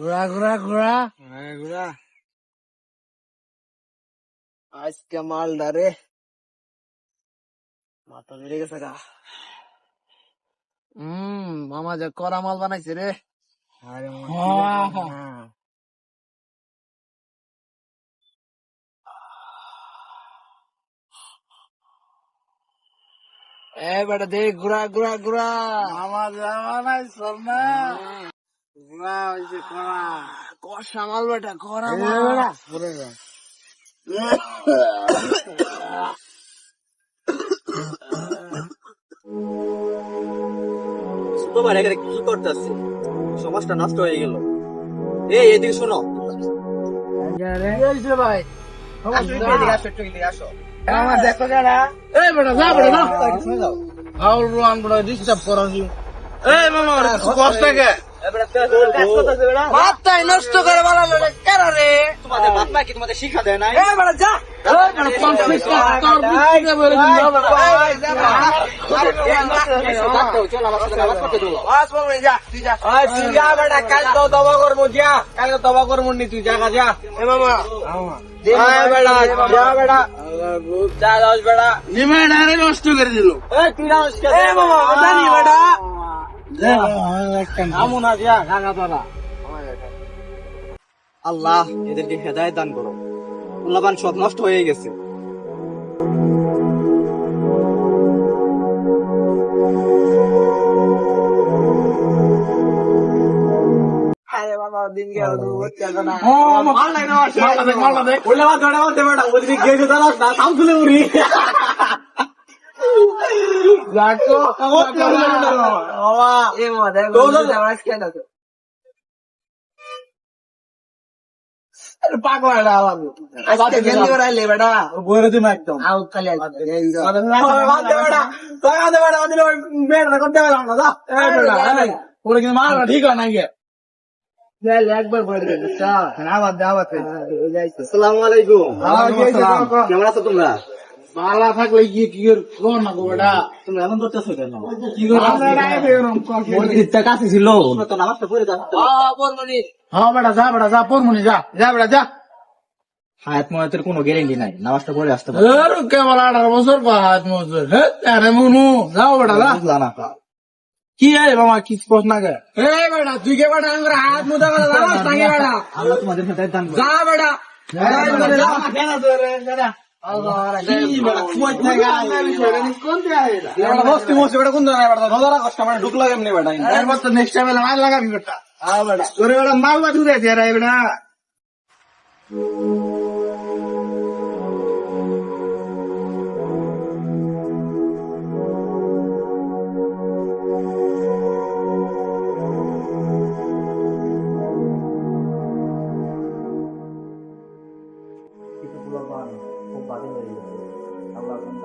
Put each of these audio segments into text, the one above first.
ঘোরা ঘোরা ঘোরা হ্যাঁ ঘোরা আজকে মালদা রে। মাথা বেড়ে গেছে গা। হম মামা যে করা মাল বানাইছে রে। হ্যাঁ। এ বেটা দে ঘুরা ঘুরা ঘুরা আমার জামানাই সর না। ঘোরা করা কষা মাল বেটা করা এখানে কি করতেছে? সমাজটা নষ্ট হয়ে গেল। এই এদিকে শোনো। ভাই আমার দেখো যারা। এই বেটা যা বেটা যা। হাউল রুয়ান বেটা ডিস্টার্ব করাছি এই মামা কষ্ট কে মাথায় নষ্ট করে বানালো রে কেন রে তোমাদের বাপ মা কি তোমাদের শিক্ষা দেয় যা তুই যা ওই তুই যা বেটা কাল তো দবা করব যা কাল দবা করব নি তুই জায়গা যা এ মামা এই বেটা যা বেটা যা দাস বেটা নিমেন আরে নষ্ট করে দিল তুই আল্লাহ এদেরকে হেদায়েত দান করো। মূল্যবান সব নষ্ট হয়ে গেছে। আরে বাবা দিন গেল দু হচ্ছে না মাল নাই না। মাল দেখ মাল দেখ বললে আমার ধরে বলতে বেটা ওদিকে গিয়ে দাঁড়াস না সাম খুলে উড়ি। ঠিক হয় না একবার বলে আবার দে আবার আসসালামু আলাইকুম কেমন আছো তোমরা মালা থাকলে গিয়ে কি কর না গো বেটা? তোমরা এমন করতেছো কেন? কি করে কাছে ছিল। তো নামাজটা পড়ে দাও। হ্যাঁ বেটা যা বেটা যা পড়মুনি যা যা বেটা যা। হায়াত মহাতের কোনো গ্যারেন্টি নাই। নামাজটা পড়ে আসতে পারো। কেবল আঠারো বছর পাঁচ বছর হ্যাঁ আরে মুনু যাও বেটা যা। বুঝলা না কি এই মামা কি স্পষ্ট না গে এই বেটা তুই কে বেটা আমার হাত মুদা করে দাঁড়াস না বেটা? আল্লাহ তোমাদের হেদায়েত দান যা বেটা। বস্তি মস্তি বেটা কোন জায়গায় বেটা রোজারা কষ্ট মানে ঢুকলো এমনি বেটা নেক্সট টাইম মাল লাগাবি বেটা। তোরে বেটা মাল বা দূরে দিয়ে বেটা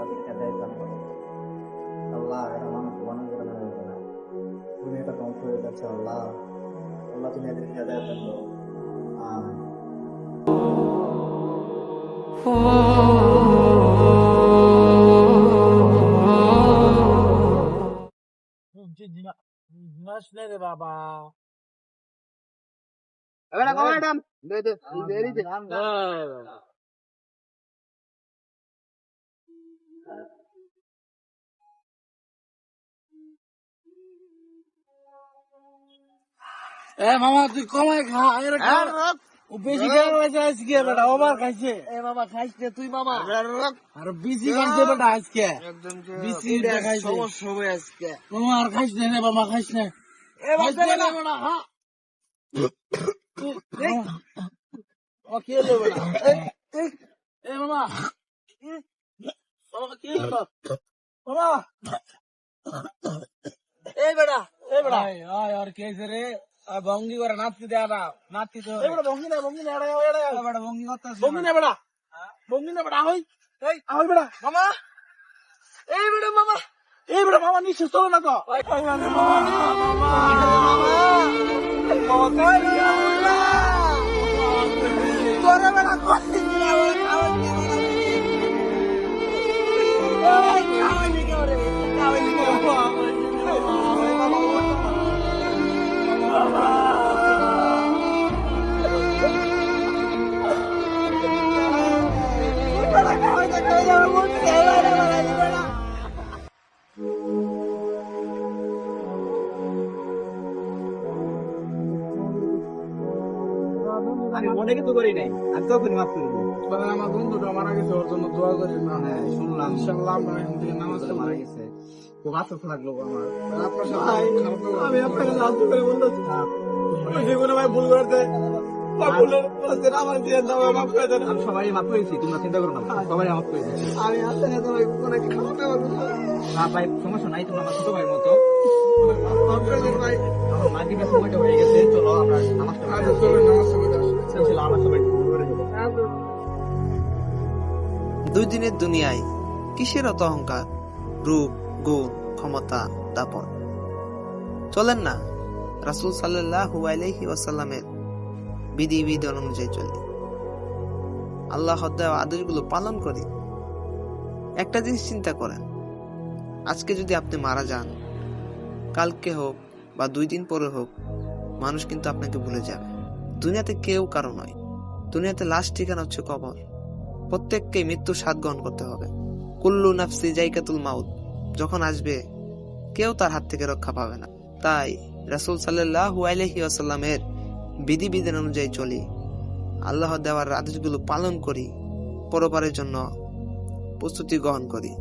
তাদের হেদায়েত দান করো। আল্লাহ এরা মানুষ বানান করে নেবে না। দুনিয়াটা ধ্বংস হয়ে যাচ্ছে আল্লাহ। আল্লাহ তুমি এদের হেদায়েত দান করো। আমিন। রে বাবা। বেটা কমা ম্যাডাম দে দে এ মামা তুই কমাই খা এর বেশি আজকে বেটা ওভার খাইছে। এ বাবা খাইছ তুই মামা। আর বেশি খাইছে বেটা আজকে। বেশি খাইছে সমস্যা হবে আজকে। মামা আর খাইছ না রে খাইছ না। এ বাবা বেটা ও কি হলো বেটা এ মামা। মামা। কি হলো মামা। এই বেটা এ বেটা আয় আর কে রে। ভঙ্গি করে নাচতে দেয় না নাচতে তো ভঙ্গি না ভঙ্গি না এড়া এড়া এ বেটা ভঙ্গি করতে ভঙ্গি না। বেটা ভঙ্গি না বেটা মনে কিন্তু করি নাই। আমি তখনই মাফ করি আমার বন্ধুটা মারা গেছে ওর জন্য দোয়া করি না। হ্যাঁ শুনলাম। ইনশাআল্লাহ আমরা এখান থেকে নামাজ মারা গেছে। খুব আফসোস লাগল আমার। আপনার সাথে আমি আপনাকে লাঞ্চ করে বলতেছি জীবনে ভাই ভুল করতে আমার দিয়ে দাও মাফ করে দেন আমি সবাই মাফ করেছি তোমরা চিন্তা করো না সবাই মাফ করে দিচ্ছি আমি আসলে না তোমায় অনেক খারাপ লাগল না ভাই সমস্যা নাই তোমরা আমার ছোট ভাইয়ের মতো। মাফ করে দেন ভাই। আমার মাগরিবের সময়টা হয়ে গেছে চলো আমরা নামাজটা আজ চলে নামাজ পড়ে আমার সবাই দুই দিনের দুনিয়ায় কিসের অত অহংকার? রূপ গুণ ক্ষমতা দাপন। চলেন না রাসুল সাল্লাহ আলাইহি ওয়াসাল্লামের বিধি বিধান অনুযায়ী চলি। আল্লাহ দেওয়া আদেশগুলো পালন করি। একটা জিনিস চিন্তা করেন, আজকে যদি আপনি মারা যান, কালকে হোক বা দুই দিন পরে হোক, মানুষ কিন্তু আপনাকে ভুলে যাবে। দুনিয়াতে কেউ কারও নয়। দুনিয়াতে লাশ ঠিকানা হচ্ছে কবর। প্রত্যেককে মৃত্যুর স্বাদ গ্রহণ করতে হবে। কুল্লু নাফসি জাইকাতুল মাউত, যখন আসবে, কেউ তার হাত থেকে রক্ষা পাবে না। তাই রাসূল সাল্লাল্লাহু আলাইহি ওয়াসাল্লামের বিধিবিধান অনুযায়ী চলি। আল্লাহ দেওয়ার আদেশগুলো পালন করি পরপারের জন্য প্রস্তুতি গ্রহণ করি।